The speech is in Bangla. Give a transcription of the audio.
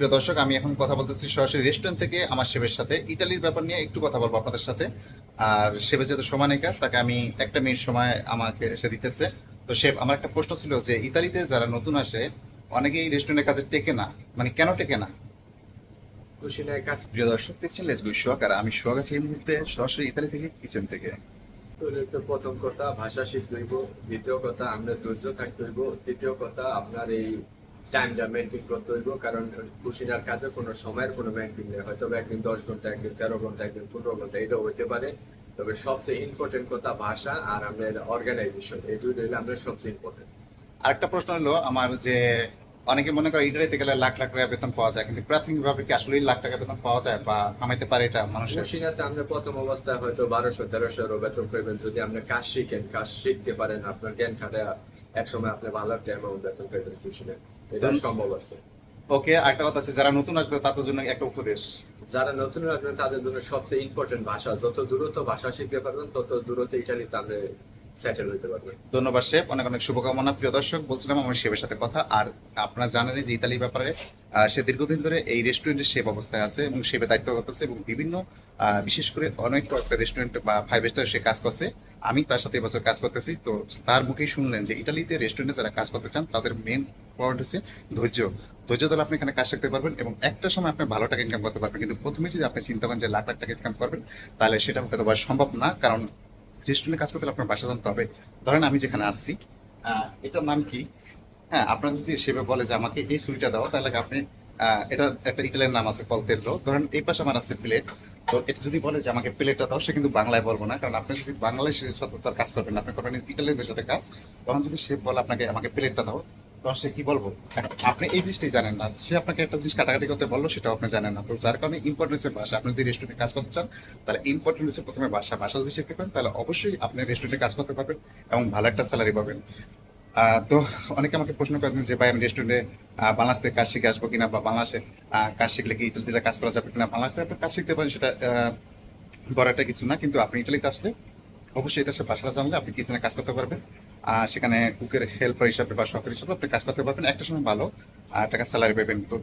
প্রিয় দর্শক আমি এখন কথা বলতেছি সরাসরি রেস্টুরেন্ট থেকে আমার শেফের সাথে। ইটালির ব্যাপার নিয়ে একটু কথা বলব আপনাদের সাথে। আর শেফের যেহেতু সমানিকা তাকে আমি একটা মিনিট সময় আমাকে এসে দিতেছে। তো শেফ আমার একটা প্রশ্ন ছিল যে ইতালিতে যারা নতুন আসে অনেকেই রেস্টুরেন্টের কাজে টেকে না। মানে কেন টেকে না? প্রিয় দর্শক দেখছেন? লেসবি সোয়াক আর আমি সোয়াক আছি এই মুহূর্তে সরাসরি ইতালি থেকে কিচেন থেকে। প্রথম কথা ভাষা শিখতে হইব। দ্বিতীয় কথা আমরা ধৈর্য থাকতে হইব। তৃতীয় কথা আপনার এই টাইমটা মেনটেন করতে হইব কারণ কুশিনার কাজে কোনো সময়ের কোনো মেনটেন নেই। হয়তো একদিন দশ ঘণ্টা একদিন তেরো ঘণ্টা একদিন পনেরো ঘণ্টা এটাও হইতে পারে। তবে সবচেয়ে ইম্পর্টেন্ট কথা ভাষা আর আমাদের অর্গানাইজেশন এই আমাদের সবচেয়ে ইম্পর্টেন্ট আরেকটা প্রশ্ন হলো আমার যে অনেকে মনে করে ইটালিতে গেলে লাখ লাখ টাকা বেতন পাওয়া যায় কিন্তু প্রাথমিকভাবে কি আসলে লাখ টাকা বেতন পাওয়া যায় বা কামাইতে পারে এটা মানুষের? কুশিনাতে আমরা প্রথম অবস্থায় হয়তো বারোশো তেরোশো বেতন করবেন যদি আপনি কাজ শিখেন কাজ শিখতে পারেন আপনার জ্ঞান খাটে একসময় আপনি ভালো একটা অ্যামাউন্ট বেতন কুশিনায় এটা সম্ভব আছে। ওকে একটা কথা আছে যারা নতুন আসবে তাদের জন্য একটা উপদেশ। যারা নতুন আসবেন তাদের জন্য সবচেয়ে ইম্পর্টেন্ট ভাষা। যত দূরত্ব ভাষা শিখতে পারবেন তত দূরত্ব ইটালিতে আপনি ধন্যবাদ, শেফ। অনেক অনেক শুভকামনা। প্রিয় দর্শক, বলছিলাম আমার শেফের সাথে কথা। আর আপনারা জানেন যে ইতালির ব্যাপারে সে দীর্ঘদিন ধরে এই রেস্টুরেন্টের শেফ অবস্থায় আছে এবং শেফের দায়িত্ব করতেছে এবং বিভিন্ন বিশেষ করে অনেক কয়েকটা রেস্টুরেন্ট বা ফাইভ স্টার সে কাজ করছে। আমি তার সাথে এবছর কাজ করতেছি। তো তার মুখেই শুনলেন যে ইটালিতে রেস্টুরেন্টে যারা কাজ করতে চান, তাদের মেন পয়েন্ট হচ্ছে ধৈর্য। ধৈর্য ধরে আপনি এখানে কাজ শিখতে পারবেন এবং একটা সময় আপনি ভালো টাকা ইনকাম করতে পারবেন। কিন্তু প্রথমে যদি আপনি চিন্তা করেন যে লাখ লাখ টাকা ইনকাম করবেন, তাহলে সেটা হয়তো সম্ভব না। কারণ রেস্টুরেন্টে কাজ করতে আপনার বাসা জানতে হবে। ধরেন আমি যেখানে আসছি এটার নাম কি? হ্যাঁ আপনার যদি সেবে বলে যে আমাকে এই সুইটা দাও, তাহলে আপনি এটা একটা ইটালিয়ান নাম আছে কলতেরো ধরেন এই পাশে আমার আছে প্লেট তো এটা যদি বলে যে আমাকে প্লেটটা দাও, সে কিন্তু বাংলায় বলব না। কারণ আপনি যদি বাংলায় সে সাথে তার কাজ করবেন আপনি করবেন ইটালিয়ানদের সাথে কাজ। তখন যদি সে বলে আপনাকে, আমাকে প্লেটটা দাও সে কি বলব? আপনি এই জিনিসটাই জানেন না। সে আপনাকে একটা জিনিস কাটাকাটি করতে বলল, সেটাও আপনি জানেন না। তো যার কারণে ইম্পর্টেন্স এর ভাষা আপনি যদি রেস্টুরেন্টে কাজ করতে চান, তাহলে ইম্পর্টেন্ট হচ্ছে প্রথমে ভাষা ভাষা যদি শিখতে পারেন তাহলে অবশ্যই আপনি রেস্টুরেন্টে কাজ করতে পারবেন এবং ভালো একটা স্যালারি পাবেন। তো অনেকে আমাকে প্রশ্ন করেন যে, ভাই, আমি রেস্টুরেন্টে বাংলাদেশ থেকে কাজ শিখে আসব কিনা বা বাংলাদেশে কাজ শিখলে কি ইটালিতে কাজ করা যাবে কিনা? বাংলাদেশে আপনি কাজ শিখতে পারেন, সেটা বড় একটা কিছু না, কিন্তু আপনি ইটালিতে আসলে অবশ্যই এটা ভাষাটা জানলে আপনি কিচেনে কাজ করতে পারবেন। সেখানে কুকের হেল্পার হিসাবে বা সহকারী হিসাবে আপনি কাজ করতে পারবেন। একটা সময় ভালো টাকা স্যালারি পাবেন। তো